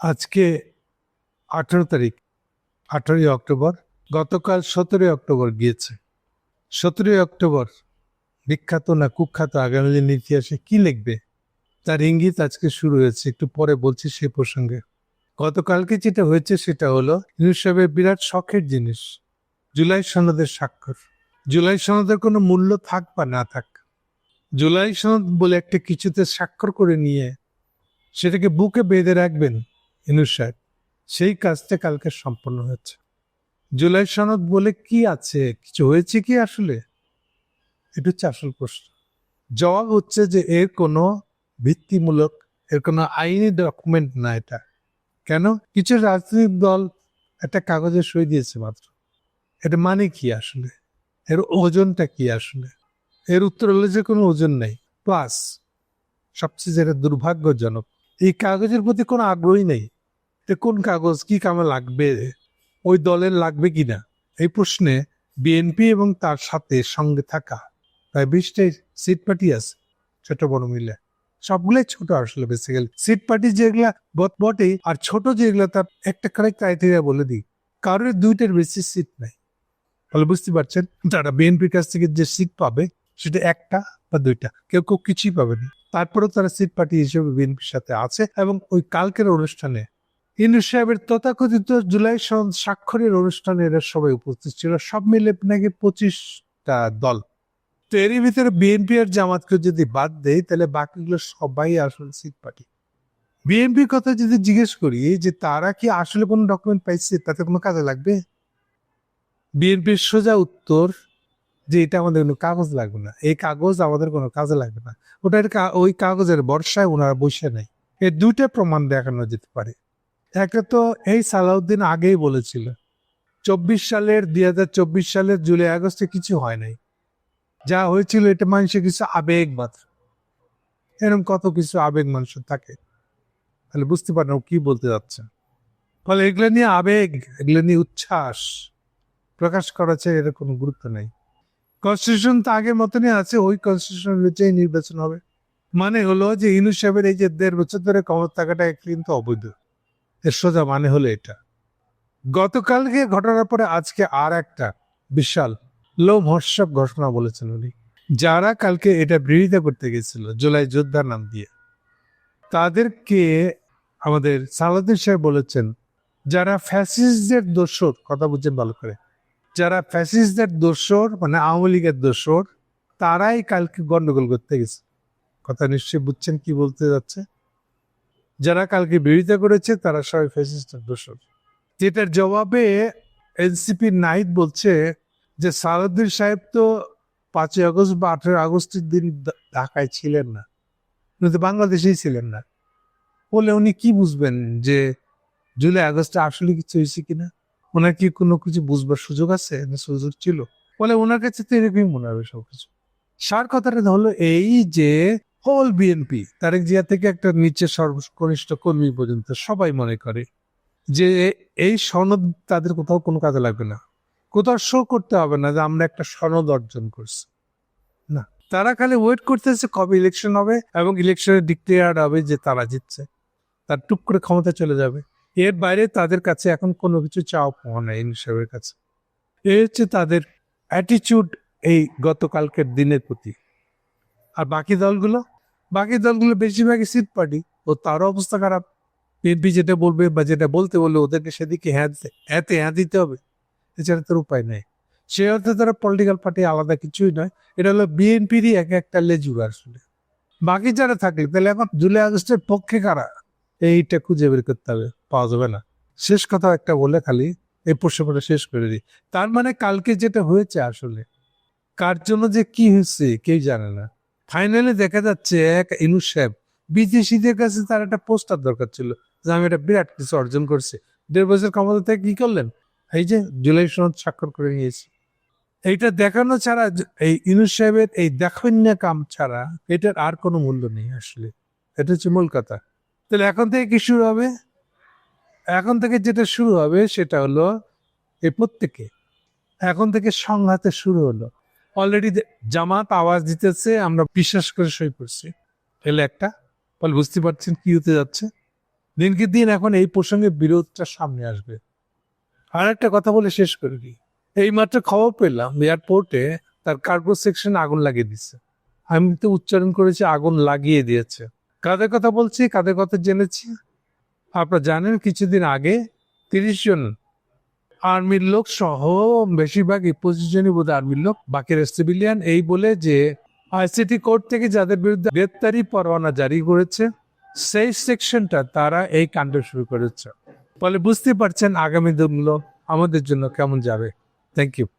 আজকে আঠেরো তারিখ, আঠেরোই অক্টোবর, গতকাল সতেরোই অক্টোবর গিয়েছে। সতেরোই অক্টোবর, বিখ্যাত না কুখ্যাত আগামী দিনের ইতিহাসে কি লিখবে? তার ইঙ্গিত আজকে শুরু হয়েছে, একটু পরে বলছি সে প্রসঙ্গে। গতকালকে যেটা হয়েছে সেটা হলো সাহেবের বিরাট শখের জিনিস, জুলাই সনদের স্বাক্ষর। জুলাই সনদের কোনো মূল্য থাক বা না থাক, জুলাই সনদ বলে একটা কিছুতে স্বাক্ষর করে নিয়ে সেটাকে বুকে বেঁধে রাখবেন ইনুস সাহেব, সেই কাজটা কালকে সম্পন্ন হয়েছে। জুলাই সনদ বলে কি আছে, কিছু হয়েছে কি আসলে? এটা হচ্ছে আসল প্রশ্ন। জবাব হচ্ছে যে এর কোনো ভিত্তিমূলক, এর কোনো আইনি ডকুমেন্ট না এটা। কেন? কিছু রাজনৈতিক দল একটা কাগজে সই দিয়েছে মাত্র। এটা মানে কি আসলে? এর ওজনটা কি আসলে? এর উত্তর হলো যে কোনো ওজন নেই। প্লাস, সবচেয়ে যেটা দুর্ভাগ্যজনক এই কাগজের প্রতি কোনো আগ্রহী নেই কোন কাগজ কি কামে লাগবে, ওই দলের লাগবে কিনা? এই প্রশ্নে বিএনপি এবং তার সাথে সঙ্গে থাকা প্রায় বিশটাই সিট পার্টি আছে ছোট বড় মিলে। সবগুলাই ছোট আসলে বেসিক্যালি সিট পার্টি যেগুলা বট বটে আর ছোট যেগুলা তার একটা কারেক্ট ক্রাইটেরিয়া বলে দিই। কারোর দুইটার বেশি সিট নাই। তাহলে বুঝতে পারছেন? তারা বিএনপির কাছ থেকে যে সিট পাবে, সেটা একটা বা দুইটা। কেউ কেউ কিছুই পাবে না। তারপরেও তারা সিট পার্টি হিসেবে বিএনপির সাথে আছে এবং ওই কালকের অনুষ্ঠানে ইন্দু সাহেবের তথাকথিত জুলাই সন স্বাক্ষরের অনুষ্ঠানে এরা সবাই উপস্থিত ছিল। সব মিলে নাকি পঁচিশটা দল। তো এরই ভিতরে বিএনপি আর জামাতকে যদি বাদ দেয় তাহলে বাকিগুলো সবাই আসলে সিট পার্টি বিএনপির কথা যদি জিজ্ঞেস করি, যে তারা কি আসলে কোনো ডকুমেন্ট পাইছে, তাতে কোনো কাজে লাগবে? বিএনপির সোজা উত্তর যে এটা আমাদের কোনো কাগজ লাগবে না। এই কাগজ আমাদের কোনো কাজে লাগবে না। ওটার ওই কাগজের বর্ষায় ওনারা বসে নেই এই দুইটা প্রমাণ দেখানো যেতে পারে। একটা তো এই সালাউদ্দিন আগেই বলেছিল, চব্বিশ সালের, দুই হাজার চব্বিশ সালের জুলাই, আগস্টে কিছু হয় নাই। যা হয়েছিল এটা মানুষের কিছু আবেগ মাত্র। এরকম কত কিছু আবেগ মানুষের থাকে। তাহলে বুঝতে পারেন কি বলতে যাচ্ছে। ফলে এগুলো নিয়ে আবেগ, এগুলো নিয়ে উচ্ছ্বাস প্রকাশ করা চাই এর কোনো গুরুত্ব নেই। কনস্টিটিউশন তো আগের মতনই আছে, ওই কনস্টিটিউশন অনুযায়ী নির্বাচন হবে। মানে হলো যে ইনু সাহেবের এই যে দেড় বছর ধরে ক্ষমতা থাকাটা কিন্তু অবৈধ। এর সোজা মানে হলো এটা। গতকালকে ঘটনার পরে আজকে আর একটা বিশাল লোমহর্ষক ঘটনা বলেছেন উনি। যারা কালকে এটা বিরোধিতা করতে গেছিল, জুলাই যোদ্ধার নাম দিয়ে। তাদেরকে আমাদের সালাউদ্দিন সাহেব বলেছেন, যারা ফ্যাসিস্টদের দোষর, কথা বুঝছেন ভালো করে যারা ফ্যাসিস্টদের দোষর মানে আওয়ামী লীগের দোষর, তারাই কালকে গন্ডগোল করতে গেছে। কথা নিশ্চয়ই বুঝছেন কি বলতে যাচ্ছে? যারা কালকে বিরোধিতা করেছে, তারা সবাই ফ্যাসিস্টের দোষর। যেটার জবাবে এনসিপি নাইট বলছে যে, সালাউদ্দিন সাহেব তো পাঁচই আগস্ট বা আঠেরো আগস্টের দিন ঢাকায় ছিলেন না। উনি তো বাংলাদেশেই ছিলেন না। বলে উনি কি বুঝবেন যে, জুলাই আগস্টে আসলে কিছু হয়েছে কিনা? ওনার কি কোনো কিছু বুঝবার সুযোগ আছে? না সুযোগ ছিল? বলে ওনার কাছে তো এরকমই মনে হবে সবকিছু। সার কথাটা হলো এই যে হোল বিএনপি তারেক জিয়া থেকে একটা নিচে সর্বকনিষ্ঠ কর্মী পর্যন্ত সবাই মনে করে যে এই সনদ তাদের কোথাও কোনো কাজে লাগবে না। কোথাও শো করতে হবে না যে আমরা একটা সনদ অর্জন করছি। না, তারা খালি ওয়েট করতেছে কবে ইলেকশন হবে এবং ইলেকশনে ডিক্লেয়ার হবে যে তারা জিতছে। তার টুক করে ক্ষমতা চলে যাবে। এর বাইরে তাদের কাছে এখন কোনো কিছু চাওয়া পাওয়া নাই হিসাবের কাছে। এ হচ্ছে তাদের অ্যাটিচিউড এই গতকালকের দিনের প্রতি। আর বাকি দলগুলো? বাকি দলগুলো বেশিরভাগই সিট পার্টি ও তারও অবস্থা খারাপ। বিএনপি যেটা বলবে বা যেটা বলতে বললে ওদেরকে সেদিকে হ্যাঁ হ্যাঁতে হ্যাঁ দিতে হবে। এছাড়া তার উপায় নেই। সে অর্থে তারা পলিটিক্যাল পার্টি আলাদা কিছুই নয়। এটা হলো বিএনপিরই এক একটা লেজুর আসলে। বাকি যারা থাকলে, তাহলে এখন জুলাই আগস্টের পক্ষে কারা? এইটা খুঁজে বের করতে হবে। পাওয়া যাবে না। শেষ কথা একটা বলে খালি, এই প্রশ্নটা শেষ করে দিই। তার মানে কালকে যেটা হয়েছে আসলে, কার জন্য যে কি হয়েছে কেউ জানে না। ফাইনালি দেখা যাচ্ছে এক ইনুস সাহেব, বিদেশিদের কাছে তার একটা পোস্টার দরকার ছিল যে আমি একটা বিরাট কিছু অর্জন করছি। দেড় বছর ক্ষমতা থেকে কি করলেন? এই যে জুলাই সনদ স্বাক্ষর করে নিয়েছি। এইটা দেখানো ছাড়া এই ইনুস সাহেবের এই দেখন্যা কাম ছাড়া এটার আর কোনো মূল্য নেই আসলে। এটা হচ্ছে মূল কথা। তাহলে এখন থেকে কি শুরু হবে? এখন থেকে যেটা শুরু হবে সেটা হলো এ প্রত্যেকে। এখন থেকে সংঘাতে শুরু হলো। অলরেডি জামাত আওয়াজ দিতেছে, আমরা বিশ্বাস করে সই করছি। এলে একটা ফলে বুঝতে পারছেন কি হতে যাচ্ছে? দিনকে দিন এখন এই প্রসঙ্গে বিরোধটা সামনে আসবে। আর একটা কথা বলে শেষ করে দিই। এই মাত্র খবর পেলাম এয়ারপোর্টে তার কার্গো সেকশন আগুন লাগিয়ে দিচ্ছে। আমি তো উচ্চারণ করেছি, আগুন লাগিয়ে দিয়েছে। কাদের কথা বলছি? কাদের কথা জেনেছি? আপনারা জানেন কিছুদিন আগে তিরিশ জন আর্মির লোক সহ বেশিরভাগই পঁচিশ জনই বোধ আর্মির লোক, বাকি সিভিলিয়ান এই বলে যে আইসিটি কোর্ট থেকে যাদের বিরুদ্ধে গ্রেপ্তারি পরোয়ানা জারি করেছে, সেই সেকশনটা তারা এই কাণ্ড শুরু করেছে। ফলে বুঝতে পারছেন আগামী দিনগুলো আমাদের জন্য কেমন যাবে। Thank you